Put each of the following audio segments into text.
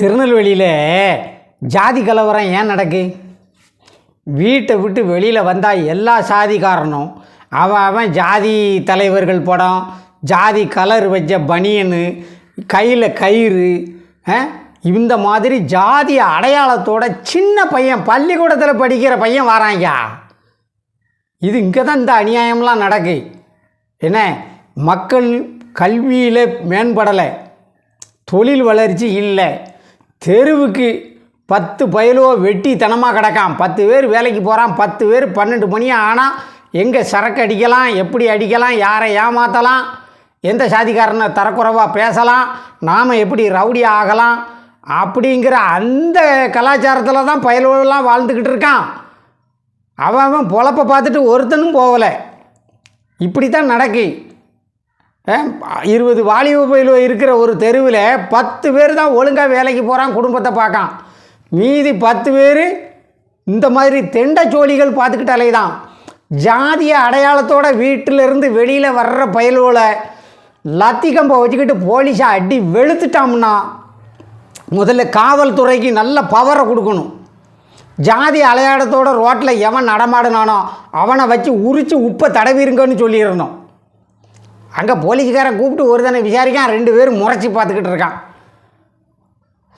திருநெல்வேலியில் ஜாதி கலவரம் ஏன் நடக்கு? வீட்டை விட்டு வெளியில் வந்தால் எல்லா சாதிக்காரனும் அவன் அவன் ஜாதி தலைவர்கள் படம் ஜாதி கலர் வச்ச பனியனு கையில் கயிறு இந்த மாதிரி ஜாதி அடையாளத்தோட சின்ன பையன் பள்ளிக்கூடத்தில் படிக்கிற பையன் வராங்க இது இங்கே தான் இந்த அநியாயம்லாம் நடக்கு. என்ன? மக்கள் கல்வியில் மேம்படலை. தொழில் வளர்ச்சி இல்லை. தெருவுக்கு பத்து பயலோ வெட்டித்தனமாக கிடக்கான் பத்து பேர் வேலைக்கு போகிறான் பத்து பேர் பன்னெண்டு மணி ஆனால் எங்கே சரக்கு அடிக்கலாம் எப்படி அடிக்கலாம் யாரை ஏமாற்றலாம் எந்த சாதிக்காரனை தரக்குறைவாக பேசலாம் நாம் எப்படி ரவுடி ஆகலாம் அப்படிங்கிற அந்த கலாச்சாரத்தில் தான் பயலுவெல்லாம் வாழ்ந்துக்கிட்டு இருக்கான் அவன் அவன் பொழப்ப பார்த்துட்டு ஒருத்தனும் போகலை. இப்படி தான் நடக்கு. இருபது வாலிப பயிலோ இருக்கிற ஒரு தெருவில் பத்து பேர் தான் ஒழுங்காக வேலைக்கு போகிறான் குடும்பத்தை பார்க்கான். மீதி பத்து பேர் இந்த மாதிரி தெண்டச்சோழிகள் பார்த்துக்கிட்டு அலைதான் ஜாதிய அடையாளத்தோட வீட்டிலிருந்து வெளியில் வர்ற பயலோல லத்தி கம்பை வச்சுக்கிட்டு போலீஸை அடி வெளுத்துட்டோம்னா முதல்ல காவல்துறைக்கு நல்ல பவரை கொடுக்கணும். ஜாதி அலையாடத்தோட ரோட்டில் எவன் நடமாடினானோ அவனை வச்சு உரித்து உப்பை தடவிருங்கன்னு சொல்லிடணும் அங்கே போலீஸ்காரன் கூப்பிட்டு ஒரு தானே விசாரிக்கான் ரெண்டு பேரும் முறைச்சி பார்த்துக்கிட்டு இருக்கான்.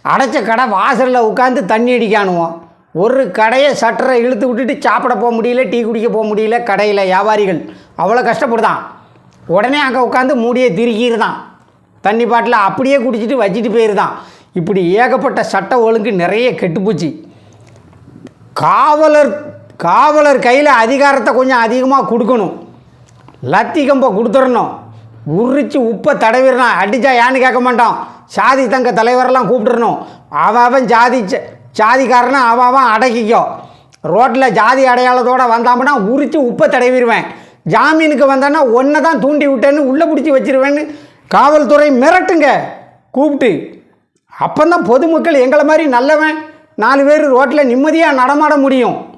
அடைச்ச கடை வாசலில் உட்காந்து தண்ணி அடிக்கானுவோம் ஒரு கடையை சட்டரை இழுத்து விட்டுட்டு சாப்பிட போக முடியல டீ குடிக்க போக முடியல கடையில் வியாபாரிகள் அவ்வளோ கஷ்டப்படுதான். உடனே அங்கே உட்காந்து மூடியை திருக்கிடுதான் தண்ணி பாட்டில் அப்படியே குடிச்சிட்டு வச்சுட்டு போயிருதான். இப்படி ஏகப்பட்ட சட்ட ஒழுங்கு நிறைய கெட்டுப்போச்சு. காவலர் காவலர் கையில் அதிகாரத்தை கொஞ்சம் அதிகமாக கொடுக்கணும். லத்தி கம்பை கொடுத்துடணும். உரிச்சு உப்பை தடவிடுறான். அடித்தா ஏன்னு கேட்க மாட்டான். சாதி தங்க தலைவரெல்லாம் கூப்பிட்டுருணும் அவன் அவன் ஜாதி ச- ஜாதிக்காரனை அவன் அடக்கிக்கோ ரோட்டில் ஜாதி அடையாளத்தோடு வந்தாமன்னா உரித்து உப்பை தடவிடுவேன். ஜாமீனுக்கு வந்தான்னா ஒன்றை தான் தூண்டி விட்டேன்னு உள்ளே பிடிச்சி வச்சிருவேன்னு காவல்துறை மிரட்டுங்க. கூப்பிட்டு. அப்போ தான் பொதுமக்கள் எங்களை மாதிரி நல்லவன். நாலு பேர் ரோட்டில் நிம்மதியாக நடமாட முடியும்.